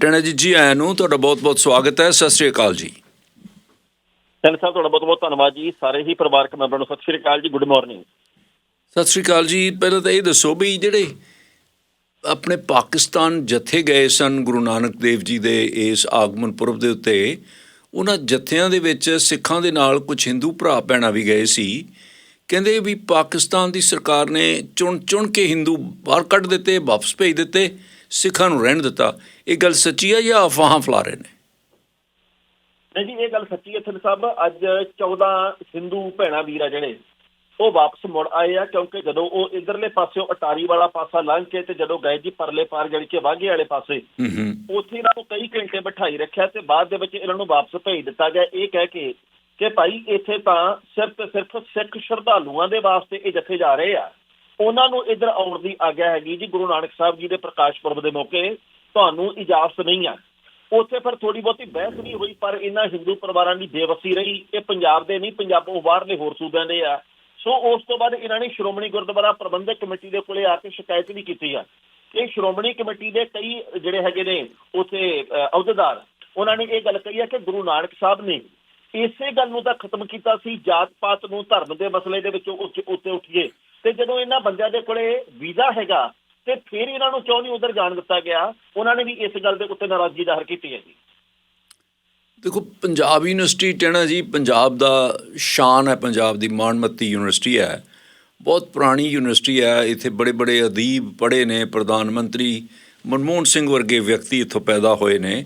ਟੈਣਾ ਜੀ ਜੀ ਆਇਆਂ ਨੂੰ ਤੁਹਾਡਾ ਬਹੁਤ-ਬਹੁਤ ਸਵਾਗਤ ਹੈ। ਸਤਿ ਸ੍ਰੀ ਅਕਾਲ ਜੀ। ਸੈਨ ਸਾਹਿਬ ਤੁਹਾਡਾ ਬਹੁਤ ਬਹੁਤ ਧੰਨਵਾਦ ਜੀ। ਸਾਰੇ ਹੀ ਪਰਿਵਾਰਕ ਮੈਂਬਰਾਂ ਨੂੰ ਸਤਿ ਸ਼੍ਰੀ ਅਕਾਲ ਜੀ। ਗੁੱਡ ਮਾਰਨਿੰਗ ਸਤਿ ਸ੍ਰੀ ਅਕਾਲ ਜੀ। ਪਹਿਲਾਂ ਤਾਂ ਇਹ ਦੱਸੋ ਵੀ ਜਿਹੜੇ ਆਪਣੇ ਪਾਕਿਸਤਾਨ ਜਥੇ ਗਏ ਸਨ ਗੁਰੂ ਨਾਨਕ ਦੇਵ ਜੀ ਦੇ ਇਸ ਆਗਮਨ ਪੁਰਬ ਦੇ ਉੱਤੇ ਉਹਨਾਂ ਜਥਿਆਂ ਦੇ ਵਿੱਚ ਸਿੱਖਾਂ ਦੇ ਨਾਲ ਕੁਝ ਹਿੰਦੂ ਭਰਾ ਭੈਣਾਂ ਵੀ ਗਏ ਸੀ। ਕਹਿੰਦੇ ਵੀ ਪਾਕਿਸਤਾਨ ਦੀ ਸਰਕਾਰ ਨੇ ਚੁਣ ਚੁਣ ਕੇ ਹਿੰਦੂ ਬਾਹਰ ਕੱਢ ਦਿੱਤੇ ਵਾਪਸ ਭੇਜ ਦਿੱਤੇ। ਸਿੱਖਾਂ ਨੂੰ ਰਹਿਣ ਦਿੱਤਾ। ਇਹ ਗੱਲ ਸੱਚੀ ਹੈ ਜਾਂ ਅਫਵਾਹਾਂ ਫੈਲਾ ਰਹੇ ਨੇ? ਨਹੀਂ ਜੀ ਇਹ ਗੱਲ ਸੱਚੀ ਹੈ ਸੈਨ ਸਾਹਿਬ ਅੱਜ 14 ਹਿੰਦੂ ਭੈਣਾਂ ਵੀਰ ਆ ਜਿਹੜੇ ਉਹ ਵਾਪਸ ਮੁੜ ਆਏ ਆ ਕਿਉਂਕਿ ਜਦੋਂ ਉਹ ਇਧਰਲੇ ਪਾਸਿਓਂ ਅਟਾਰੀ ਵਾਲਾ ਪਾਸਾ ਲੰਘ ਕੇ ਤੇ ਜਦੋਂ ਗਏ ਜੀ ਪਰਲੇ ਪਾਰ ਜਿਹੜੀ ਕਿ ਵਾਘੇ ਵਾਲੇ ਪਾਸੇ ਉੱਥੇ ਇਹਨਾਂ ਨੂੰ ਕਈ ਘੰਟੇ ਬਿਠਾਈ ਰੱਖਿਆ ਤੇ ਬਾਅਦ ਦੇ ਵਿੱਚ ਇਹਨਾਂ ਨੂੰ ਵਾਪਸ ਭੇਜ ਦਿੱਤਾ ਗਿਆ। ਇਹ ਕਹਿ ਕੇ ਕਿ ਭਾਈ ਇੱਥੇ ਤਾਂ ਸਿਰਫ ਸਿਰਫ ਸਿੱਖ ਸ਼ਰਧਾਲੂਆਂ ਦੇ ਵਾਸਤੇ ਇਹ ਜਥੇ ਜਾ ਰਹੇ ਆ। ਉਹਨਾਂ ਨੂੰ ਇੱਧਰ ਆਉਣ ਦੀ ਆਗਿਆ ਹੈਗੀ ਜੀ, ਗੁਰੂ ਨਾਨਕ ਸਾਹਿਬ ਜੀ ਦੇ ਪ੍ਰਕਾਸ਼ ਪੁਰਬ ਦੇ ਮੌਕੇ, ਤੁਹਾਨੂੰ ਇਜਾਜ਼ਤ ਨਹੀਂ ਆ। ਉੱਥੇ ਫਿਰ ਥੋੜੀ ਬਹੁਤੀ ਬਹਿਸ ਵੀ ਹੋਈ, ਪਰ ਇਹਨਾਂ ਹਿੰਦੂ ਪਰਿਵਾਰਾਂ ਦੀ ਬੇਵਸੀ ਰਹੀ। ਇਹ ਪੰਜਾਬ ਦੇ ਨਹੀਂ, ਪੰਜਾਬੋਂ ਬਾਹਰਲੇ ਹੋਰ ਸੂਬਿਆਂ ਦੇ ਆ। ਸੋ ਉਸ ਤੋਂ ਬਾਅਦ ਇਹਨਾਂ ਨੇ ਸ਼੍ਰੋਮਣੀ ਗੁਰਦੁਆਰਾ ਪ੍ਰਬੰਧਕ ਕਮੇਟੀ ਦੇ ਕੋਲੇ ਆ ਕੇ ਸ਼ਿਕਾਇਤ ਵੀ ਕੀਤੀ ਆ। ਇਹ ਸ਼੍ਰੋਮਣੀ ਕਮੇਟੀ ਦੇ ਕਈ ਜਿਹੜੇ ਹੈਗੇ ਨੇ, ਉੱਥੇ ਅਹੁਦੇਦਾਰ, ਉਹਨਾਂ ਨੇ ਇਹ ਗੱਲ ਕਹੀ ਹੈ ਕਿ ਗੁਰੂ ਨਾਨਕ ਸਾਹਿਬ ਨੇ ਇਸੇ ਗੱਲ ਨੂੰ ਤਾਂ ਖਤਮ ਕੀਤਾ ਸੀ ਜਾਤ ਪਾਤ ਨੂੰ ਧਰਮ ਦੇ ਮਸਲੇ ਦੇ ਵਿੱਚੋਂ ਉੱਚ- ਉੱਤੇ ਉੱਠੀਏ। ਤੇ ਜਦੋਂ ਇਹਨਾਂ ਬੰਦਿਆਂ ਦੇ ਕੋਲੇ ਵੀਜ਼ਾ ਹੈਗਾ ਤੇ ਫਿਰ ਇਹਨਾਂ ਨੂੰ ਕਿਉਂ ਨਹੀਂ ਉਧਰ ਜਾਣ ਦਿੱਤਾ ਗਿਆ, ਉਹਨਾਂ ਨੇ ਵੀ ਇਸ ਗੱਲ ਦੇ ਉੱਤੇ ਨਾਰਾਜ਼ਗੀ ਜ਼ਾਹਰ ਕੀਤੀ ਹੈ ਜੀ ਦੇਖੋ, ਪੰਜਾਬ ਯੂਨੀਵਰਸਿਟੀ ਟਹਿਣਾ ਜੀ, ਪੰਜਾਬ ਦਾ ਸ਼ਾਨ ਹੈ, ਪੰਜਾਬ ਦੀ ਮਾਣਮੱਤੀ ਯੂਨੀਵਰਸਿਟੀ ਹੈ। ਬਹੁਤ ਪੁਰਾਣੀ ਯੂਨੀਵਰਸਿਟੀ ਹੈ, ਇੱਥੇ ਬੜੇ ਬੜੇ ਅਦੀਬ ਪੜ੍ਹੇ ਨੇ, ਪ੍ਰਧਾਨ ਮੰਤਰੀ ਮਨਮੋਹਨ ਸਿੰਘ ਵਰਗੇ ਵਿਅਕਤੀ ਇੱਥੋਂ ਪੈਦਾ ਹੋਏ ਨੇ।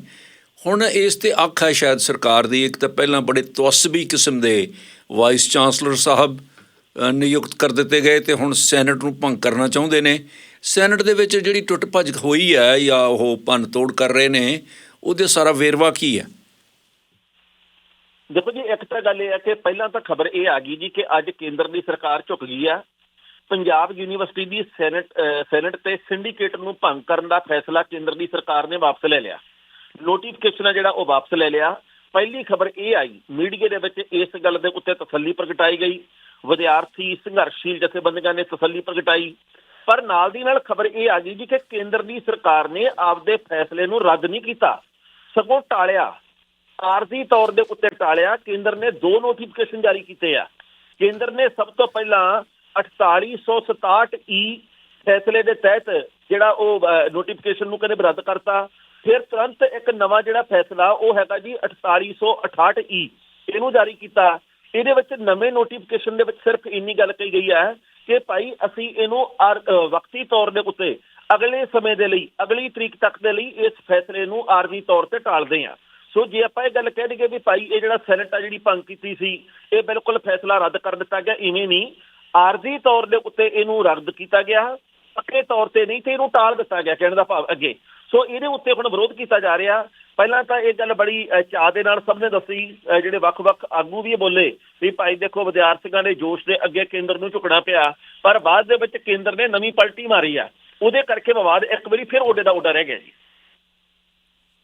ਹੁਣ ਇਸ ਤੇ ਅੱਖ ਹੈ ਸ਼ਾਇਦ ਸਰਕਾਰ ਦੀ, ਇੱਕ ਤਾਂ ਪਹਿਲਾਂ ਬੜੇ ਤਵਸਬੀ ਕਿਸਮ ਦੇ ਵਾਈਸ ਚਾਂਸਲਰ ਸਾਹਿਬ ਨਿਯੁਕਤ ਕਰ ਦਿੱਤੇ ਗਏ ਤੇ ਹੁਣ ਸੈਨੇਟ ਨੂੰ ਭੰਗ ਕਰਨਾ ਚਾਹੁੰਦੇ ਨੇ। ਸੈਨੇਟ ਦੇ ਵਿੱਚ ਜਿਹੜੀ ਟੁੱਟ ਭੱਜ ਹੋਈ ਹੈ ਜਾਂ ਉਹ ਭੰਨ ਤੋੜ ਕਰ ਰਹੇ ਨੇ, ਉਹਦੇ ਸਾਰਾ ਵੇਰਵਾ ਕੀ ਹੈ? ਦੇਖੋ ਜੀ, ਇੱਕ ਤਾਂ ਗੱਲ ਇਹ ਹੈ ਕਿ ਪਹਿਲਾਂ ਤਾਂ ਖਬਰ ਇਹ ਆ ਗਈ ਜੀ ਕਿ ਅੱਜ ਕੇਂਦਰ ਦੀ ਸਰਕਾਰ ਝੁਕ ਗਈ ਆ। ਪੰਜਾਬ ਯੂਨੀਵਰਸਿਟੀ ਦੀ ਸੈਨੇਟ ਅਹ ਸੈਨੇਟ ਤੇ ਸਿੰਡੀਕੇਟ ਨੂੰ ਭੰਗ ਕਰਨ ਦਾ ਫੈਸਲਾ ਕੇਂਦਰ ਦੀ ਸਰਕਾਰ ਨੇ ਵਾਪਸ ਲੈ ਲਿਆ। ਨੋਟੀਫਿਕੇਸ਼ਨ ਆ ਜਿਹੜਾ, ਉਹ ਵਾਪਸ ਲੈ ਲਿਆ। ਪਹਿਲੀ ਖਬਰ ਇਹ ਆਈ। ਮੀਡੀਆ ਦੇ ਵਿੱਚ ਇਸ ਗੱਲ ਦੇ ਉੱਤੇ ਤਸੱਲੀ ਪ੍ਰਗਟਾਈ ਗਈ। ਵਿਦਿਆਰਥੀ, ਸੰਘਰਸ਼ੀਲ ਜਥੇਬੰਦੀਆਂ ਨੇ ਤਸੱਲੀ ਪ੍ਰਗਟਾਈ। ਪਰ ਨਾਲ ਦੀ ਨਾਲ ਖਬਰ ਇਹ ਆ ਗਈ ਜੀ ਕਿ ਕੇਂਦਰ ਦੀ ਸਰਕਾਰ ਨੇ ਆਪਦੇ ਫੈਸਲੇ ਨੂੰ ਰੱਦ ਨਹੀਂ ਕੀਤਾ। ਸਗੋਂ ਟਾਲਿਆ ਆਰਜ਼ੀ ਤੌਰ ਦੇ ਉੱਤੇ ਟਾਲਿਆ, ਕੇਂਦਰ ਨੇ ਦੋ ਨੋਟੀਫਿਕੇਸ਼ਨ ਜਾਰੀ ਕੀਤੇ ਆ। ਕੇਂਦਰ ਨੇ ਸਭ ਤੋਂ ਪਹਿਲਾਂ 4867 ਈ e ਫੈਸਲੇ ਦੇ ਤਹਿਤ ਜਿਹੜਾ ਉਹ ਨੋਟੀਫਿਕੇਸ਼ਨ ਨੂੰ ਕਹਿੰਦੇ ਰੱਦ ਕਰਤਾ। ਫਿਰ ਤੁਰੰਤ ਇੱਕ ਨਵਾਂ ਜਿਹੜਾ ਫੈਸਲਾ, ਉਹ ਹੈਗਾ ਜੀ 4868 ਈ e। ਇਹਨੂੰ ਜਾਰੀ ਕੀਤਾ। ਇਹਦੇ ਵਿੱਚ ਨਵੇਂ ਨੋਟੀਫਿਕੇਸ਼ਨ ਦੇ ਵਿੱਚ ਸਿਰਫ ਇੰਨੀ ਗੱਲ ਕਹੀ ਗਈ ਹੈ ਕਿ ਭਾਈ ਅਸੀਂ ਇਹਨੂੰ ਆਰ- ਵਕਤੀ ਤੌਰ ਦੇ ਉੱਤੇ ਅਗਲੇ ਸਮੇਂ ਦੇ ਲਈ, ਅਗਲੀ ਤਰੀਕ ਤੱਕ ਦੇ ਲਈ ਇਸ ਫੈਸਲੇ ਨੂੰ ਆਰਜ਼ੀ ਤੌਰ ਤੇ ਟਾਲਦੇ ਹਾਂ। ਸੋ ਜੇ ਆਪਾਂ ਇਹ ਗੱਲ ਕਹਿ ਦਈਏ ਵੀ ਭਾਈ ਇਹ ਜਿਹੜਾ ਸੈਨੇਟ ਆ ਜਿਹੜੀ ਭੰਗ ਕੀਤੀ ਸੀ, ਇਹ ਬਿਲਕੁਲ ਫੈਸਲਾ ਰੱਦ ਕਰ ਦਿੱਤਾ ਗਿਆ, ਇਵੇਂ ਨਹੀਂ। ਆਰਜ਼ੀ ਤੌਰ ਦੇ ਉੱਤੇ ਇਹਨੂੰ ਰੱਦ ਕੀਤਾ ਗਿਆ, ਪੱਕੇ ਤੌਰ ਤੇ ਨਹੀਂ ਤੇ ਇਹਨੂੰ ਟਾਲ ਦਿੱਤਾ ਗਿਆ ਕਹਿਣ ਦਾ ਭਾਵ ਅੱਗੇ। ਸੋ ਇਹਦੇ ਉੱਤੇ ਹੁਣ ਵਿਰੋਧ ਕੀਤਾ ਜਾ ਰਿਹਾ ਪਹਿਲਾਂ ਤਾਂ ਇਹ ਗੱਲ ਬੜੀ ਚਾਅ ਦੇ ਨਾਲ ਸਭ ਨੇ ਦੱਸੀ ਜਿਹੜੇ ਵੱਖ-ਵੱਖ ਆਗੂ ਵੀ ਬੋਲੇ ਵੀ ਭਾਈ ਦੇਖੋ ਵਿਦਿਆਰਥੀਆਂ ਦੇ ਜੋਸ਼ ਦੇ ਅੱਗੇ ਕੇਂਦਰ ਨੂੰ ਝੁਕਣਾ ਪਿਆ ਪਰ ਬਾਅਦ ਦੇ ਵਿੱਚ ਕੇਂਦਰ ਨੇ ਨਵੀਂ ਪਲਟੀ ਮਾਰੀ ਆ। ਉਹਦੇ ਕਰਕੇ ਵਿਵਾਦ ਇੱਕ ਵਾਰੀ ਫਿਰ ਓਡੇ ਦਾ ਓਡਾ ਰਹਿ ਗਿਆ ਜੀ।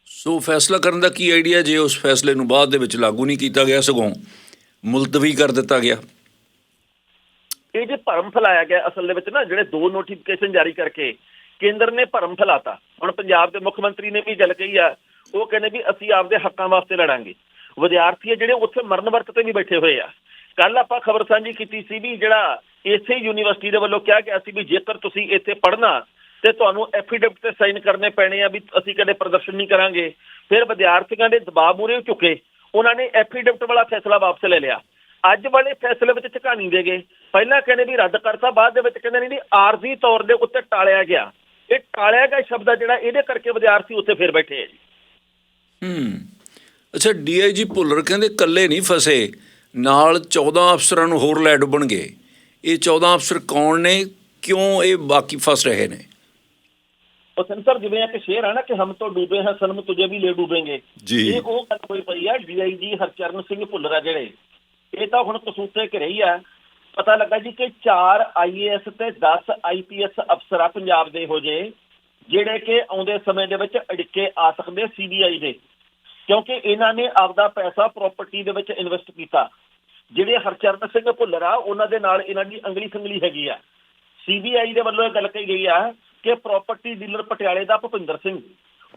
ਸੋ ਫੈਸਲਾ ਕਰਨ ਦਾ ਕੀ ਆਈਡੀਆ ਜੇ ਉਸ ਫੈਸਲੇ ਨੂੰ ਬਾਅਦ ਦੇ ਵਿੱਚ ਲਾਗੂ ਨਹੀਂ ਕੀਤਾ ਗਿਆ ਸਗੋਂ ਮੁਲਤਵੀ ਕਰ ਦਿੱਤਾ ਗਿਆ। ਇਹ ਜੇ ਭਰਮ ਫੈਲਾਇਆ ਗਿਆ ਅਸਲ ਦੇ ਵਿੱਚ ਨਾ ਜਿਹੜੇ ਦੋ ਨੋਟੀਫਿਕੇਸ਼ਨ ਜਾਰੀ ਕਰਕੇ ਕੇਂਦਰ ਨੇ ਭਰਮ ਫੈਲਾਤਾ। ਹੁਣ ਪੰਜਾਬ ਦੇ ਮੁੱਖ ਮੰਤਰੀ ਨੇ ਵੀ ਗੱਲ ਕਹੀ ਆ ਉਹ ਕਹਿੰਦੇ ਵੀ ਅਸੀਂ ਆਪਦੇ ਹੱਕਾਂ ਵਾਸਤੇ ਲੜਾਂਗੇ। ਵਿਦਿਆਰਥੀ ਆ ਜਿਹੜੇ ਉੱਥੇ ਮਰਨ ਵਰਤ ਤੇ ਵੀ ਬੈਠੇ ਹੋਏ ਆ। ਕੱਲ ਆਪਾਂ ਖਬਰ ਸਾਂਝੀ ਕੀਤੀ ਸੀ ਵੀ ਜਿਹੜਾ ਇਸੇ ਯੂਨੀਵਰਸਿਟੀ ਦੇ ਵੱਲੋਂ ਕਿਹਾ ਗਿਆ ਸੀ ਵੀ ਜੇਕਰ ਤੁਸੀਂ ਇੱਥੇ ਪੜ੍ਹਨਾ ਤੇ ਤੁਹਾਨੂੰ ਐਫੀਡੇਵਿਟ ਤੇ ਸਾਈਨ ਕਰਨੇ ਪੈਣੇ ਆ ਵੀ ਅਸੀਂ ਕਦੇ ਪ੍ਰਦਰਸ਼ਨ ਨਹੀਂ ਕਰਾਂਗੇ, ਫਿਰ ਵਿਦਿਆਰਥੀਆਂ ਦੇ ਦਬਾਅ ਮੂਰੇ ਝੁਕੇ। ਉਹਨਾਂ ਨੇ ਐਫੀਡੇਵਿਟ ਵਾਲਾ ਫੈਸਲਾ ਵਾਪਸ ਲੈ ਲਿਆ। ਅੱਜ ਵਾਲੇ ਫੈਸਲੇ ਵਿੱਚ ਝਕਾਨੀ ਦੇ ਗਏ ਪਹਿਲਾਂ ਕਹਿੰਦੇ ਵੀ ਰੱਦ ਕਰਤਾ, ਬਾਅਦ ਦੇ ਵਿੱਚ ਕਹਿੰਦੇ ਨਹੀਂ ਆਰਜ਼ੀ ਤੌਰ ਦੇ ਉੱਤੇ ਟਾਲਿਆ ਗਿਆ। ਇਹ ਟਾਲਿਆ ਗਿਆ ਸ਼ਬਦ ਆ ਜਿਹੜਾ, ਇਹਦੇ ਕਰਕੇ ਵਿਦਿਆਰਥੀ ਉੱਥੇ ਫਿਰ ਬੈਠੇ ਆ ਜੀ। ਹੂੰ। ਅੱਛਾ ਡੀਆਈਜੀ ਭੁੱਲਰ ਕਹਿੰਦੇ ਇਕੱਲੇ ਨਹੀਂ ਫਸੇ। ਨਾਲ 14 ਅਫਸਰਾਂ ਨੂੰ ਹੋਰ ਲੈ ਡੁੱਬਣਗੇ ਇਹ 14 ਅਫਸਰ ਕੌਣ ਨੇ? ਕਿਉਂ ਇਹ ਬਾਕੀ ਫਸ ਰਹੇ ਨੇ? ਉਹ ਸੈਂਸਰ ਜਿਵੇਂ ਇੱਕ ਸ਼ੇਰ ਆ ਨਾ ਕਿ ਹਮ ਤੋਂ ਡੂਬੇ ਹਾਂ ਸਨਮ ਤੁਝੇ ਵੀ ਲੈ ਡੂਬेंगे। ਜੀ। ਇਹ ਉਹ ਗੱਲ ਹੋਈ ਪਈ ਆ ਡੀਆਈਜੀ ਹਰਚਰਨ ਸਿੰਘ ਭੁੱਲਰ ਆ ਜਿਹੜੇ। ਇਹ ਤਾਂ ਹੁਣ ਕਸੂਤੇ ਘਰੇ ਹੀ ਆ। ਪਤਾ ਲੱਗਾ ਜੀ ਕਿ 4 ਆਈਏਐਸ ਤੇ 10 ਆਈਪੀਐਸ ਅਫਸਰ ਆ ਪੰਜਾਬ ਦੇ ਹੋ ਜੇ ਜਿਹੜੇ ਕਿ ਆਉਂਦੇ ਸਮੇਂ ਦੇ ਵਿੱਚ ਅੜਿੱਕੇ ਆ ਸਕਦੇ ਸੀਬੀਆਈ ਦੇ। ਕਿਉਂਕਿ ਇਹਨਾਂ ਨੇ ਆਪਦਾ ਪੈਸਾ ਪ੍ਰਾਪਰਟੀ ਦੇ ਵਿੱਚ ਇਨਵੈਸਟ ਕੀਤਾ। ਜਿਹੜੇ ਹਰਚਰਨ ਸਿੰਘ ਭੁੱਲਰ ਉਹਨਾਂ ਦੇ ਨਾਲ ਇਹਨਾਂ ਦੀ ਅੰਗਲੀ ਸੰਗਲੀ ਹੈਗੀ ਆ। ਸੀਬੀਆਈ ਦੇ ਵੱਲੋਂ ਇਹ ਗੱਲ ਕਹੀ ਗਈ ਆ ਕਿ ਪ੍ਰਾਪਰਟੀ ਡੀਲਰ ਪਟਿਆਲੇ ਦਾ ਭੁਪਿੰਦਰ ਸਿੰਘ,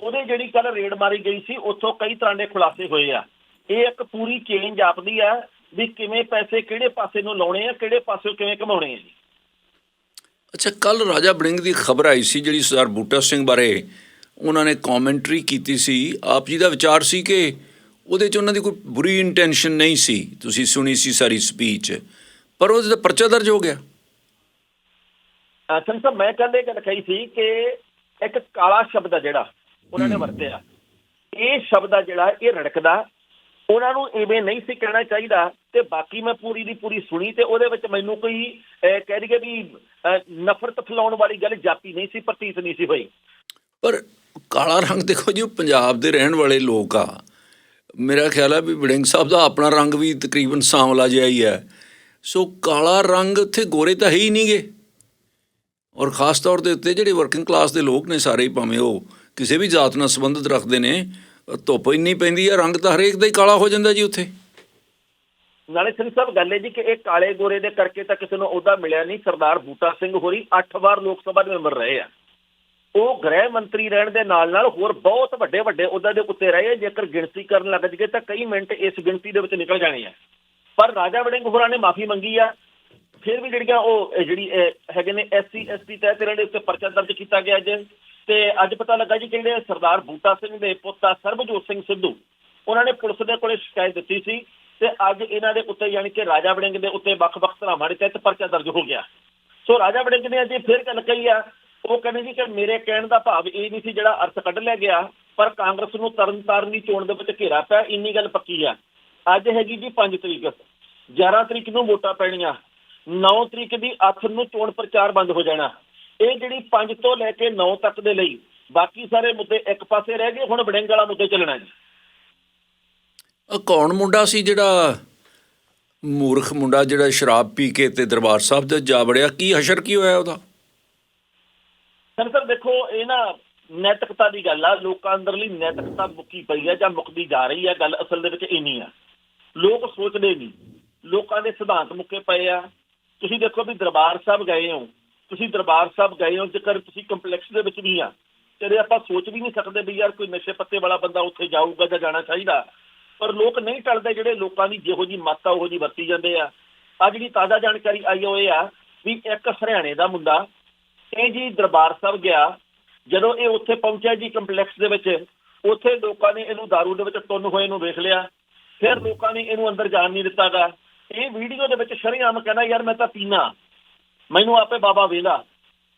ਉਹਦੇ ਜਿਹੜੀ ਕੱਲ ਰੇਡ ਮਾਰੀ ਗਈ ਸੀ, ਉੱਥੋਂ ਕਈ ਤਰ੍ਹਾਂ ਦੇ ਖੁਲਾਸੇ ਹੋਏ ਆ। ਇਹ ਇੱਕ ਪੂਰੀ ਚੇਂਜ ਆਪਦੀ ਆ ਵੀ ਕਿਵੇਂ ਪੈਸੇ ਕਿਹੜੇ ਪਾਸੇ ਨੂੰ ਲਾਉਣੇ ਆ, ਕਿਹੜੇ ਪਾਸੇ ਕਿਵੇਂ ਕਮਾਉਣੇ ਆ ਜੀ। ਅੱਛਾ ਕੱਲ ਰਾਜਾ ਬੜਿੰਗ ਦੀ ਖਬਰ ਆਈ ਸੀ ਜਿਹੜੀ ਸਰਦਾਰ ਬੂਟਾ ਸਿੰਘ ਬਾਰੇ। ਉਹਨਾਂ ਨੇ ਕਮੈਂਟਰੀ ਕੀਤੀ ਸੀ। ਆਪ ਜੀ ਦਾ ਵਿਚਾਰ ਸੀ ਕਿ ਉਹਦੇ 'ਚ ਉਹਨਾਂ ਦੀ ਕੋਈ ਬੁਰੀ ਇੰਟੈਂਸ਼ਨ ਨਹੀਂ ਸੀ। ਤੁਸੀਂ ਸੁਣੀ ਸੀ ਸਾਰੀ ਸਪੀਚ ਪਰ ਉਹਦੇ ਤੇ ਪਰਚਾ ਦਰਜ ਹੋ ਗਿਆ। ਅਸਲ ਤਾਂ ਮੈਂ ਕੱਲ ਇਹ ਗੱਲ ਕਹੀ ਸੀ ਕਿ ਇੱਕ ਕਾਲਾ ਸ਼ਬਦ ਆ ਜਿਹੜਾ ਉਹਨਾਂ ਨੇ ਵਰਤਿਆ। ਇਹ ਸ਼ਬਦ ਆ ਜਿਹੜਾ ਇਹ ਰੜਕਦਾ। ਉਹਨਾਂ ਨੂੰ ਇਵੇਂ ਨਹੀਂ ਸੀ ਕਹਿਣਾ ਚਾਹੀਦਾ ਤੇ ਬਾਕੀ ਮੈਂ ਪੂਰੀ ਦੀ ਪੂਰੀ ਸੁਣੀ ਤੇ ਉਹਦੇ ਵਿੱਚ ਮੈਨੂੰ ਕੋਈ ਕਹਿ ਦਈਏ ਵੀ ਨਫ਼ਰਤ ਫੈਲਾਉਣ ਵਾਲੀ ਗੱਲ ਜਾਪੀ ਨਹੀਂ ਸੀ ਪ੍ਰਤੀਤ ਨਹੀਂ ਸੀ ਹੋਈ। ਪਰ ਕਾਲਾ ਰੰਗ ਦੇਖੋ ਜੀ, ਉਹ ਪੰਜਾਬ ਦੇ ਰਹਿਣ ਵਾਲੇ ਲੋਕ ਆ। ਮੇਰਾ ਖਿਆਲ ਹੈ ਵੀ ਵੜਿੰਗ ਸਾਹਿਬ ਦਾ ਆਪਣਾ ਰੰਗ ਵੀ ਤਕਰੀਬਨ ਸਾਂਵਲਾ ਜਿਹਾ ਹੀ ਹੈ। ਸੋ ਕਾਲਾ ਰੰਗ ਉੱਥੇ ਗੋਰੇ ਤਾਂ ਹੈ ਹੀ ਨਹੀਂਗੇ। ਔਰ ਖਾਸ ਤੌਰ ਦੇ ਉੱਤੇ ਜਿਹੜੇ ਵਰਕਿੰਗ ਕਲਾਸ ਦੇ ਲੋਕ ਨੇ ਸਾਰੇ, ਭਾਵੇਂ ਉਹ ਕਿਸੇ ਵੀ ਜਾਤ ਨਾਲ ਸੰਬੰਧਿਤ ਰੱਖਦੇ ਨੇ ਧੁੱਪ ਇੰਨੀ ਪੈਂਦੀ ਹੈ ਰੰਗ ਤਾਂ ਹਰੇਕ ਦਾ ਹੀ ਕਾਲਾ ਹੋ ਜਾਂਦਾ ਜੀ ਉੱਥੇ। ਨਾਲੇ ਸਿੰਘ ਸਾਹਿਬ, ਗੱਲ ਹੈ ਜੀ ਕਿ ਇਹ ਕਾਲੇ ਗੋਰੇ ਦੇ ਕਰਕੇ ਤਾਂ ਕਿਸੇ ਨੂੰ ਉਹਦਾ ਮਿਲਿਆ ਨਹੀਂ। ਸਰਦਾਰ ਬੂਟਾ ਸਿੰਘ ਹੋਰੀ 8 ਵਾਰ ਲੋਕ ਸਭਾ ਦੇ ਮੈਂਬਰ ਰਹੇ ਆ। ਉਹ ਗ੍ਰਹਿ ਮੰਤਰੀ ਰਹਿਣ ਦੇ ਨਾਲ ਨਾਲ ਹੋਰ ਬਹੁਤ ਵੱਡੇ ਵੱਡੇ ਅਹੁਦਿਆਂ ਦੇ ਉੱਤੇ ਰਹੇ ਜੇਕਰ ਗਿਣਤੀ ਕਰਨ ਲੱਗ ਜਗੇ ਤਾਂ ਕਈ ਮਿੰਟ ਇਸ ਗਿਣਤੀ ਦੇ ਵਿੱਚ ਨਿਕਲ ਜਾਣੇ ਆ। ਪਰ ਰਾਜਾ ਵੜਿੰਗ ਹੋਰਾਂ ਨੇ ਮਾਫੀ ਮੰਗੀ ਆ। ਫਿਰ ਵੀ ਜਿਹੜੀਆਂ ਉਹ ਜਿਹੜੀ ਹੈਗੇ ਨੇ ਐਸਸੀ ਐਸਟੀ ਤਹਿਤ ਇਹਨਾਂ ਦੇ ਉੱਤੇ ਪਰਚਾ ਦਰਜ ਕੀਤਾ ਗਿਆ ਜੇ। ਤੇ ਅੱਜ ਪਤਾ ਲੱਗਾ ਜੀ ਕਿ ਜਿਹੜੇ ਸਰਦਾਰ ਬੂਟਾ ਸਿੰਘ ਦੇ ਪੁੱਤਾ ਸਰਬਜੋਤ ਸਿੰਘ ਸਿੱਧੂ। ਉਹਨਾਂ ਨੇ ਪੁਲਿਸ ਦੇ ਕੋਲੇ ਸ਼ਿਕਾਇਤ ਦਿੱਤੀ ਸੀ ਤੇ ਅੱਜ ਇਹਨਾਂ ਦੇ ਉੱਤੇ ਯਾਨੀ ਕਿ ਰਾਜਾ ਵੜਿੰਗ ਦੇ ਉੱਤੇ ਵੱਖ-ਵੱਖ ਧਰਾਵਾਂ ਦੇ ਤਹਿਤ ਪਰਚਾ ਦਰਜ ਹੋ ਗਿਆ। ਸੋ ਰਾਜਾ ਵੜਿੰਗ ਨੇ ਅੱਜ ਫਿਰ ਗੱਲ ਕਹੀ ਆ ਉਹ ਕਹਿੰਦੇ ਜੀ ਕਿ ਮੇਰੇ ਕਹਿਣ ਦਾ ਭਾਵ ਇਹ ਨਹੀਂ ਸੀ ਜਿਹੜਾ ਅਰਥ ਕੱਢ ਲਿਆ ਗਿਆ, ਪਰ ਕਾਂਗਰਸ ਨੂੰ ਤਰਨਤਾਰਨ ਦੀ ਚੋਣ ਦੇ ਵਿੱਚ ਘੇਰਾ ਪਿਆ, ਇੰਨੀ ਗੱਲ ਪੱਕੀ ਆ। ਅੱਜ ਹੈਗੀ ਜੀ 5 ਤਰੀਕ 11 ਤਰੀਕ ਨੂੰ ਵੋਟਾਂ ਪੈਣੀਆਂ 9 ਤਰੀਕ ਦੀ ਅੱਠ ਨੂੰ ਚੋਣ ਪ੍ਰਚਾਰ ਬੰਦ ਹੋ ਜਾਣਾ। ਇਹ ਜਿਹੜੀ 5 ਤੋਂ ਲੈ ਕੇ 9 ਤੱਕ ਦੇ ਲਈ ਬਾਕੀ ਸਾਰੇ ਮੁੱਦੇ ਇੱਕ ਪਾਸੇ ਰਹਿ ਗਏ, ਹੁਣ ਵੜਿੰਗ ਵਾਲਾ ਮੁੱਦੇ ਚੱਲਣਾ ਜੀ। ਆ ਕੌਣ ਮੁੰਡਾ ਸੀ ਜਿਹੜਾ ਮੂਰਖ ਮੁੰਡਾ ਜਿਹੜਾ ਸ਼ਰਾਬ ਪੀ ਕੇ ਤੇ ਦਰਬਾਰ ਸਾਹਿਬ ਦੇ ਜਾ ਵੜਿਆ? ਕੀ ਹਸ਼ਰ ਕੀ ਹੋਇਆ ਉਹਦਾ? ਸਰ ਸਰ ਦੇਖੋ, ਇਹ ਨਾ ਨੈਤਿਕਤਾ ਦੀ ਗੱਲ ਆ, ਲੋਕਾਂ ਅੰਦਰਲੀ ਨੈਤਿਕਤਾ ਮੁੱਕੀ ਪਈ ਆ ਜਾਂ ਮੁੱਕਦੀ ਜਾ ਰਹੀ ਆ, ਗੱਲ ਅਸਲ ਦੇ ਵਿੱਚ ਇੰਨੀ ਆ। ਲੋਕ ਸੋਚਦੇ ਨਹੀਂ। ਲੋਕਾਂ ਦੇ ਸਿਧਾਂਤ ਮੁੱਕੇ ਪਏ ਆ। ਤੁਸੀਂ ਦੇਖੋ ਵੀ ਦਰਬਾਰ ਸਾਹਿਬ ਗਏ ਹੋ। ਤੁਸੀਂ ਦਰਬਾਰ ਸਾਹਿਬ ਗਏ ਹੋ, ਜੇਕਰ ਤੁਸੀਂ ਕੰਪਲੈਕਸ ਦੇ ਵਿੱਚ ਵੀ ਆ ਤੇ ਆਪਾਂ ਸੋਚ ਵੀ ਨਹੀਂ ਸਕਦੇ ਵੀ ਯਾਰ ਕੋਈ ਨਸ਼ੇ ਪੱਤੇ ਵਾਲਾ ਬੰਦਾ ਉੱਥੇ ਜਾਊਗਾ ਜਾਂ ਜਾਣਾ ਚਾਹੀਦਾ। ਪਰ ਲੋਕ ਨਹੀਂ ਟਲਦੇ ਜਿਹੜੇ ਲੋਕਾਂ ਦੀ ਜਿਹੋ ਜੀ ਮੱਤ ਆ ਉਹੋ ਜੀ ਵਰਤੀ ਜਾਂਦੇ ਆ। ਅੱਜ ਦੀ ਤਾਜ਼ਾ ਜਾਣਕਾਰੀ ਆਈ ਹੋਈ ਆ ਵੀ ਇੱਕ ਹਰਿਆਣੇ ਦਾ ਮੁੰਡਾ ਇਹ ਜੀ ਦਰਬਾਰ ਸਾਹਿਬ ਗਿਆ, ਜਦੋਂ ਇਹ ਉੱਥੇ ਪਹੁੰਚਿਆ ਜੀ ਕੰਪਲੈਕਸ ਦੇ ਵਿੱਚ, ਉੱਥੇ ਲੋਕਾਂ ਨੇ ਇਹਨੂੰ दारू ਦੇ ਵਿੱਚ ਟੁੰਨ ਹੋਏ ਨੂੰ ਵੇਖ ਲਿਆ। ਫਿਰ ਲੋਕਾਂ ਨੇ ਇਹਨੂੰ ਅੰਦਰ ਜਾਣ ਨਹੀਂ ਦਿੱਤਾਗਾ ਇਹ ਵੀਡੀਓ ਦੇ ਵਿੱਚ ਸ਼ਰੇਆਮ ਕਹਿੰਦਾ, ਯਾਰ ਮੈਂ ਤਾਂ ਪੀਣਾ ਮੈਨੂੰ ਆਪੇ ਬਾਬਾ ਵੇਲਾ।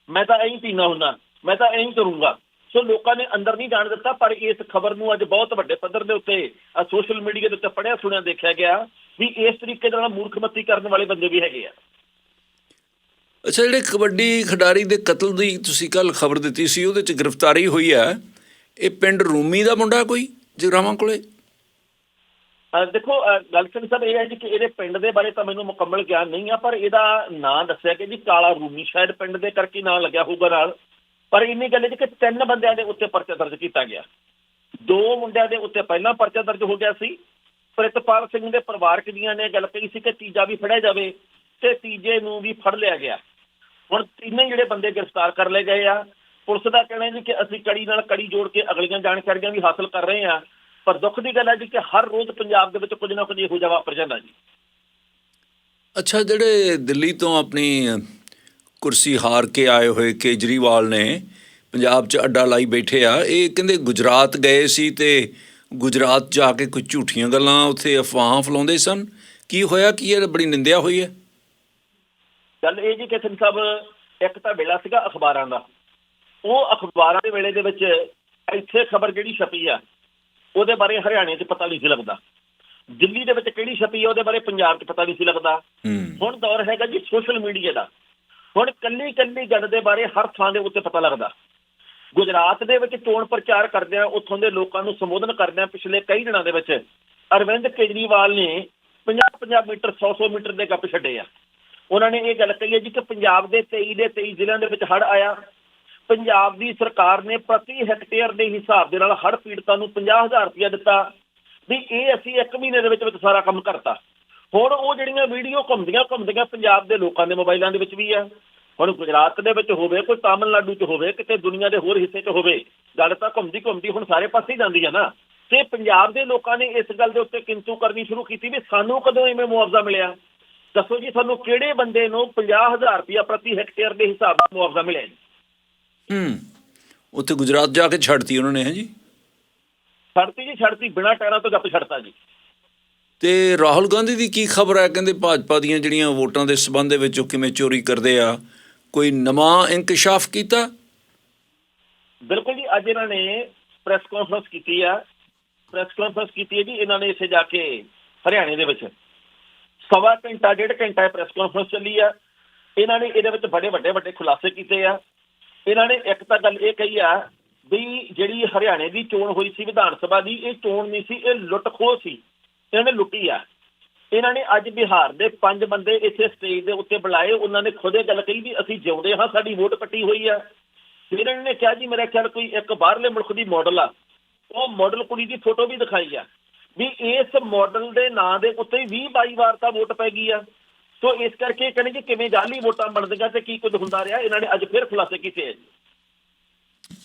ਮੈਂ ਤਾਂ ਐਂ ਪੀਣਾ ਹੁੰਦਾ। ਮੈਂ ਤਾਂ ਐਂ ਕਰੂੰਗਾ। ਸੋ ਲੋਕਾਂ ਨੇ ਅੰਦਰ ਨਹੀਂ ਜਾਣ ਦਿੱਤਾ, ਪਰ ਇਸ ਖਬਰ ਨੂੰ ਅੱਜ ਬਹੁਤ ਵੱਡੇ ਪੱਧਰ ਦੇ ਉੱਤੇ ਸੋਸ਼ਲ ਮੀਡੀਆ ਦੇ ਉੱਤੇ ਪੜਿਆ ਸੁਣਿਆ ਦੇਖਿਆ ਗਿਆ ਵੀ ਇਸ ਤਰੀਕੇ ਦੇ ਨਾਲ ਮੂਰਖਮਤੀ ਕਰਨ ਵਾਲੇ ਬੰਦੇ ਵੀ ਹੈਗੇ ਆ। ਅੱਛਾ, ਜਿਹੜੇ ਕਬੱਡੀ ਖਿਡਾਰੀ ਦੇ ਕਤਲ ਦੀ ਤੁਸੀਂ ਕੱਲ ਖਬਰ ਦਿੱਤੀ ਸੀ, ਉਹਦੇ ਚ ਗ੍ਰਿਫਤਾਰੀ ਹੋਈ ਹੈ। ਇਹ ਪਿੰਡ ਰੂਮੀ ਦਾ ਮੁੰਡਾ ਕੋਈ, ਜਗਰਾਵਾਂ ਕੋਲੇ? ਦੇਖੋ ਗੱਲ ਸਿੰਘ ਸਾਹਿਬ ਇਹ ਹੈ ਜੀ ਕਿ ਇਹਦੇ ਪਿੰਡ ਦੇ ਬਾਰੇ ਤਾਂ ਮੈਨੂੰ ਮੁਕੰਮਲ ਗਿਆਨ ਨਹੀਂ ਆ, ਪਰ ਇਹਦਾ ਨਾਂ ਦੱਸਿਆ ਕਿ ਜੀ ਕਾਲਾ ਰੂਮੀ ਸ਼ਾਇਦ ਪਿੰਡ ਦੇ ਕਰਕੇ ਨਾਂ ਲੱਗਿਆ ਹੋਊਗਾ ਨਾਲ। ਪਰ ਇੰਨੀ ਗੱਲ ਹੈ ਜੀ ਕਿ ਤਿੰਨ ਬੰਦਿਆਂ ਦੇ ਉੱਤੇ ਪਰਚਾ ਦਰਜ ਕੀਤਾ ਗਿਆ। ਦੋ ਮੁੰਡਿਆਂ ਦੇ ਉੱਤੇ ਪਹਿਲਾਂ ਪਰਚਾ ਦਰਜ ਹੋ ਗਿਆ ਸੀ। ਪ੍ਰਿਤਪਾਲ ਸਿੰਘ ਦੇ ਪਰਿਵਾਰਕ ਦੀਆਂ ਨੇ ਗੱਲ ਕਹੀ ਸੀ ਕਿ ਤੀਜਾ ਵੀ ਫੜਿਆ ਜਾਵੇ ਤੇ ਤੀਜੇ ਨੂੰ ਵੀ ਫੜ ਲਿਆ ਗਿਆ। ਹੁਣ ਤਿੰਨੇ ਜਿਹੜੇ ਬੰਦੇ ਗ੍ਰਿਫਤਾਰ ਕਰ ਲਏ ਗਏ ਆ। ਪੁਲਿਸ ਦਾ ਕਹਿਣਾ ਜੀ ਕਿ ਅਸੀਂ ਕੜੀ ਨਾਲ ਕੜੀ ਜੋੜ ਕੇ ਅਗਲੀਆਂ ਜਾਣਕਾਰੀਆਂ ਵੀ ਹਾਸਲ ਕਰ ਰਹੇ ਆ ਪਰ ਦੁੱਖ ਦੀ ਗੱਲ ਹੈ ਜੀ ਕਿ ਹਰ ਰੋਜ਼ ਪੰਜਾਬ ਦੇ ਵਿੱਚ ਕੁਝ ਨਾ ਕੁਝ ਇਹੋ ਜਿਹਾ ਵਾਪਰ ਜਾਂਦਾ ਜੀ। ਅੱਛਾ, ਜਿਹੜੇ ਦਿੱਲੀ ਤੋਂ ਆਪਣੀ ਕੁਰਸੀ ਹਾਰ ਕੇ ਆਏ ਹੋਏ ਕੇਜਰੀਵਾਲ ਨੇ, ਪੰਜਾਬ 'ਚ ਅੱਡਾ ਲਾਈ ਬੈਠੇ ਆ, ਇਹ ਕਹਿੰਦੇ ਗੁਜਰਾਤ ਗਏ ਸੀ ਤੇ ਗੁਜਰਾਤ ਜਾ ਕੇ ਕੁਝ ਝੂਠੀਆਂ ਗੱਲਾਂ ਉੱਥੇ ਅਫਵਾਹਾਂ ਫਲਾਉਂਦੇ ਸਨ। ਕੀ ਹੋਇਆ? ਕੀ ਇਹ ਬੜੀ ਨਿੰਦਿਆ ਹੋਈ ਹੈ? ਗੱਲ ਇਹ ਜੀ ਕਿ ਸਿੰਘ ਸਾਹਿਬ ਇੱਕ ਤਾਂ ਵੇਲਾ ਸੀਗਾ ਅਖਬਾਰਾਂ ਦਾ। ਉਹ ਅਖਬਾਰਾਂ ਦੇ ਵੇਲੇ ਦੇ ਵਿੱਚ ਇੱਥੇ ਖਬਰ ਜਿਹੜੀ ਛਪੀ ਆ? ਉਹਦੇ ਬਾਰੇ ਹਰਿਆਣੇ 'ਚ ਪਤਾ ਨਹੀਂ ਸੀ ਲੱਗਦਾ। ਦਿੱਲੀ ਦੇ ਵਿੱਚ ਕਿਹੜੀ ਛਪੀ ਆ ਉਹਦੇ ਬਾਰੇ ਪੰਜਾਬ 'ਚ ਪਤਾ ਨਹੀਂ ਸੀ ਲੱਗਦਾ। ਹੁਣ ਦੌਰ ਹੈਗਾ ਜੀ ਸੋਸ਼ਲ ਮੀਡੀਆ ਦਾ। ਹੁਣ ਕੱਲੀ ਕੱਲੀ ਗੱਲ ਦੇ ਬਾਰੇ ਹਰ ਥਾਂ ਦੇ ਉੱਤੇ ਪਤਾ ਲੱਗਦਾ। ਗੁਜਰਾਤ ਦੇ ਵਿੱਚ ਚੋਣ ਪ੍ਰਚਾਰ ਕਰਦਿਆਂ ਉੱਥੋਂ ਦੇ ਲੋਕਾਂ ਨੂੰ ਸੰਬੋਧਨ ਕਰਦਿਆਂ ਪਿਛਲੇ ਕਈ ਦਿਨਾਂ ਦੇ ਵਿੱਚ ਅਰਵਿੰਦ ਕੇਜਰੀਵਾਲ ਨੇ 50-50 ਮੀਟਰ 100-100 ਮੀਟਰ ਦੇ ਗੱਪ ਛੱਡੇ ਆ। ਉਹਨਾਂ ਨੇ ਇਹ ਗੱਲ ਕਹੀ ਹੈ ਜੀ ਕਿ ਪੰਜਾਬ ਦੇ 23 ਦੇ 23 ਜ਼ਿਲ੍ਹਿਆਂ ਦੇ ਵਿੱਚ ਹੜ੍ਹ ਆਇਆ। ਪੰਜਾਬ ਦੀ ਸਰਕਾਰ ਨੇ ਪ੍ਰਤੀ ਹੈਕਟੇਅਰ ਦੇ ਹਿਸਾਬ ਦੇ ਨਾਲ ਹੜ੍ਹ ਪੀੜਤਾਂ ਨੂੰ 50000 ਰੁਪਇਆ ਦਿੱਤਾ। ਵੀ ਇਹ ਅਸੀਂ ਇੱਕ ਮਹੀਨੇ ਦੇ ਵਿੱਚ ਵਿੱਚ ਸਾਰਾ ਕੰਮ ਕਰਤਾ। ਹੁਣ ਉਹ ਜਿਹੜੀਆਂ ਵੀਡੀਓ ਘੁੰਮਦੀਆਂ ਘੁੰਮਦੀਆਂ ਪੰਜਾਬ ਦੇ ਲੋਕਾਂ ਦੇ ਮੋਬਾਈਲਾਂ ਦੇ ਵਿੱਚ ਵੀ ਆ। ਹੁਣ ਗੁਜਰਾਤ ਦੇ ਵਿੱਚ ਹੋਵੇ, ਕੋਈ ਤਾਮਿਲਨਾਡੂ 'ਚ ਹੋਵੇ, ਕਿਤੇ ਦੁਨੀਆ ਦੇ ਹੋਰ ਹਿੱਸੇ 'ਚ ਹੋਵੇ, ਗੱਲ ਤਾਂ ਘੁੰਮਦੀ ਘੁੰਮਦੀ ਹੁਣ ਸਾਰੇ ਪਾਸੇ ਜਾਂਦੀ ਹੈ ਨਾ। ਤੇ ਪੰਜਾਬ ਦੇ ਲੋਕਾਂ ਨੇ ਇਸ ਗੱਲ ਦੇ ਉੱਤੇ ਕਿੰਤੂ ਕਰਨੀ ਸ਼ੁਰੂ ਕੀਤੀ ਵੀ ਸਾਨੂੰ ਕਦੋਂ ਇਵੇਂ ਮੁਆਵਜ਼ਾ ਮਿਲਿਆ? ਦੱਸੋ ਜੀ ਤੁਹਾਨੂੰ ਕਿਹੜੇ ਬੰਦੇ ਨੂੰ 50000 ਰੁਪਇਆ ਪ੍ਰਤੀ ਹੈਕਟੇਅਰ ਦੇ ਹਿਸਾਬ ਨਾਲ ਮੁਆਵਜ਼ਾ ਮਿਲਿਆ ਜੀ? ਹੂੰ ਉੱਥੇ ਗੁਜਰਾਤ ਜਾ ਕੇ ਛੱਡਤੀ ਉਹਨਾਂ ਨੇ ਹੈ ਜੀ? ਛੜਤੀ ਜੀ ਛੜਤੀ ਬਿਨਾਂ ਟਾਇਰਾਂ ਤੋਂ ਗੱਪ ਛੜਤਾ ਜੀ। ਤੇ ਰਾਹੁਲ ਗਾਂਧੀ ਦੀ ਕੀ ਖਬਰ ਹੈ? ਕਹਿੰਦੇ ਭਾਜਪਾ ਦੀਆਂ ਜਿਹੜੀਆਂ ਵੋਟਾਂ ਦੇ ਸਬੰਧ ਦੇ ਵਿੱਚ ਉਹ ਕਿਵੇਂ ਚੋਰੀ ਕਰਦੇ ਆ? ਕੋਈ ਨਵਾਂ ਇੰਕਸ਼ਾਫ ਕੀਤਾ? ਬਿਲਕੁਲ ਜੀ ਅੱਜ ਇਹਨਾਂ ਨੇ ਪ੍ਰੈਸ ਕਾਨਫਰੰਸ ਕੀਤੀ ਆ। ਪ੍ਰੈਸ ਕਾਨਫਰੰਸ ਕੀਤੀ ਹੈ ਜੀ ਇਹਨਾਂ ਨੇ ਇੱਥੇ ਜਾ ਕੇ ਹਰਿਆਣੇ ਦੇ ਵਿੱਚ। ਸਵਾ ਘੰਟਾ, ਡੇਢ ਘੰਟਾ ਪ੍ਰੈਸ ਕਾਨਫਰੰਸ ਚੱਲੀ ਆ। ਇਹਨਾਂ ਨੇ ਇਹਦੇ ਵਿੱਚ ਬੜੇ ਵੱਡੇ ਵੱਡੇ ਖੁਲਾਸੇ ਕੀਤੇ ਆ। ਇਹਨਾਂ ਨੇ ਇੱਕ ਤਾਂ ਗੱਲ ਇਹ ਕਹੀ ਆ ਵੀ ਜਿਹੜੀ ਹਰਿਆਣੇ ਦੀ ਚੋਣ ਹੋਈ ਸੀ, ਵਿਧਾਨ ਸਭਾ ਦੀ, ਇਹ ਚੋਣ ਨਹੀਂ ਸੀ, ਇਹ ਲੁੱਟ ਖੋਹ ਸੀ। ਇਹਨਾਂ ਨੇ ਲੁੱਟੀ ਆ। ਇਹਨਾਂ ਨੇ ਅੱਜ ਬਿਹਾਰ ਦੇ ਪੰਜ ਬੰਦੇ ਇੱਥੇ ਸਟੇਜ ਦੇ ਉੱਤੇ ਬੁਲਾਏ। ਉਹਨਾਂ ਨੇ ਖੁਦ ਇਹ ਗੱਲ ਕਹੀ ਵੀ ਅਸੀਂ ਜਿਉਂਦੇ ਹਾਂ, ਸਾਡੀ ਵੋਟ ਕੱਟੀ ਹੋਈ ਆ। ਫਿਰ ਇਹਨਾਂ ਨੇ ਕਿਹਾ ਜੀ, ਮੇਰਾ ਖਿਆਲ ਕੋਈ ਇੱਕ ਬਾਹਰਲੇ ਮੁਲਕ ਦੀ ਮਾਡਲ ਆ। ਉਹ ਮਾਡਲ ਕੁੜੀ ਦੀ ਫੋਟੋ ਵੀ ਦਿਖਾਈ ਆ। ਵੀ ਇਸ ਮਾਡਲ ਦੇ ਨਾਂ ਦੇ ਉੱਤੇ 20 22 ਵਾਰ ਤਾਂ ਵੋਟ ਪੈ ਗਈ ਆ। ਸੋ ਇਸ ਕਰਕੇ ਕਹਿੰਦੇ ਕਿ ਕਿਵੇਂ ਜਾਲੀ ਵੋਟਾਂ ਬਣਦੀਆਂ ਤੇ ਕੀ ਕੁਝ ਹੁੰਦਾ ਰਿਹਾ ਇਹਨਾਂ ਨੇ ਅੱਜ ਫਿਰ ਖੁਲਾਸੇ ਕੀਤੇ ਆ ਜੀ।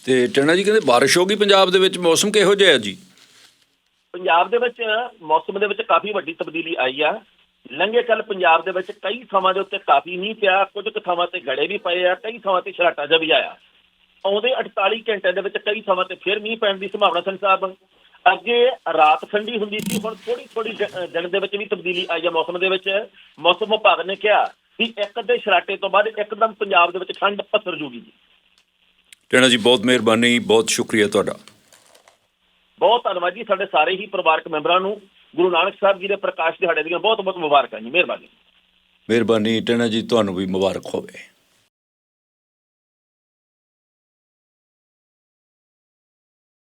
ਤੇ ਟਣਾ ਜੀ ਕਹਿੰਦੇ ਬਾਰਿਸ਼ ਹੋ ਗਈ ਪੰਜਾਬ ਦੇ ਵਿੱਚ ਮੌਸਮ ਕਿਹੋ ਜਿਹਾ ਹੈ ਜੀ? ਪੰਜਾਬ ਦੇ ਵਿੱਚ ਮੌਸਮ ਦੇ ਵਿੱਚ ਕਾਫੀ ਵੱਡੀ ਤਬਦੀਲੀ ਆਈ ਆ। ਲੰਘੇ ਕੱਲ ਪੰਜਾਬ ਦੇ ਵਿੱਚ ਕਈ ਥਾਵਾਂ ਦੇ ਉੱਤੇ ਕਾਫੀ ਮੀਂਹ ਪਿਆ ਕੁਝ ਕੁ ਥਾਵਾਂ ਤੇ ਗੜੇ ਵੀ ਪਏ ਆ ਕਈ ਥਾਵਾਂ ਤੇ ਛਰਾਟਾ ਜਿਹਾ ਵੀ ਆਇਆ। ਆਉਂਦੇ 48 ਘੰਟਿਆਂ ਦੇ ਵਿੱਚ ਕਈ ਥਾਵਾਂ ਤੇ ਫਿਰ ਮੀਂਹ ਪੈਣ ਦੀ ਸੰਭਾਵਨਾ ਸੰਤ ਸਾਹਿਬ। ਅੱਗੇ ਰਾਤ ਠੰਡੀ ਹੁੰਦੀ ਸੀ ਹੁਣ ਥੋੜੀ ਥੋੜੀ ਦਿਨ ਦੇ ਵਿੱਚ ਵੀ ਤਬਦੀਲੀ ਆਈ ਆ ਮੌਸਮ ਦੇ ਵਿੱਚ। ਮੌਸਮ ਵਿਭਾਗ ਨੇ ਕਿਹਾ ਵੀ ਇੱਕ ਦੇ ਛਰਾਟੇ ਤੋਂ ਬਾਅਦ ਇੱਕਦਮ ਪੰਜਾਬ ਦੇ ਵਿੱਚ ਠੰਡ ਪਸਰ ਜੂਗੀ ਜੀ। ਟਣਾ ਜੀ ਬਹੁਤ ਮਿਹਰਬਾਨੀ ਬਹੁਤ ਸ਼ੁਕਰੀਆ ਤੁਹਾਡਾ। ਬਹੁਤ ਧੰਨਵਾਦ ਜੀ ਸਾਡੇ ਸਾਰੇ ਹੀ ਪਰਿਵਾਰਕ ਮੈਂਬਰਾਂ ਨੂੰ। ਗੁਰੂ ਨਾਨਕ ਸਾਹਿਬ ਜੀ ਦੇ ਪ੍ਰਕਾਸ਼ ਦਿਹਾੜੇ ਦੀਆਂ ਬਹੁਤ ਬਹੁਤ ਮੁਬਾਰਕਾਂ ਜੀ ਮਿਹਰਬਾਨੀ। ਮਿਹਰਬਾਨੀ ਟਣਾ ਜੀ ਤੁਹਾਨੂੰ ਵੀ ਮੁਬਾਰਕ ਹੋਵੇ।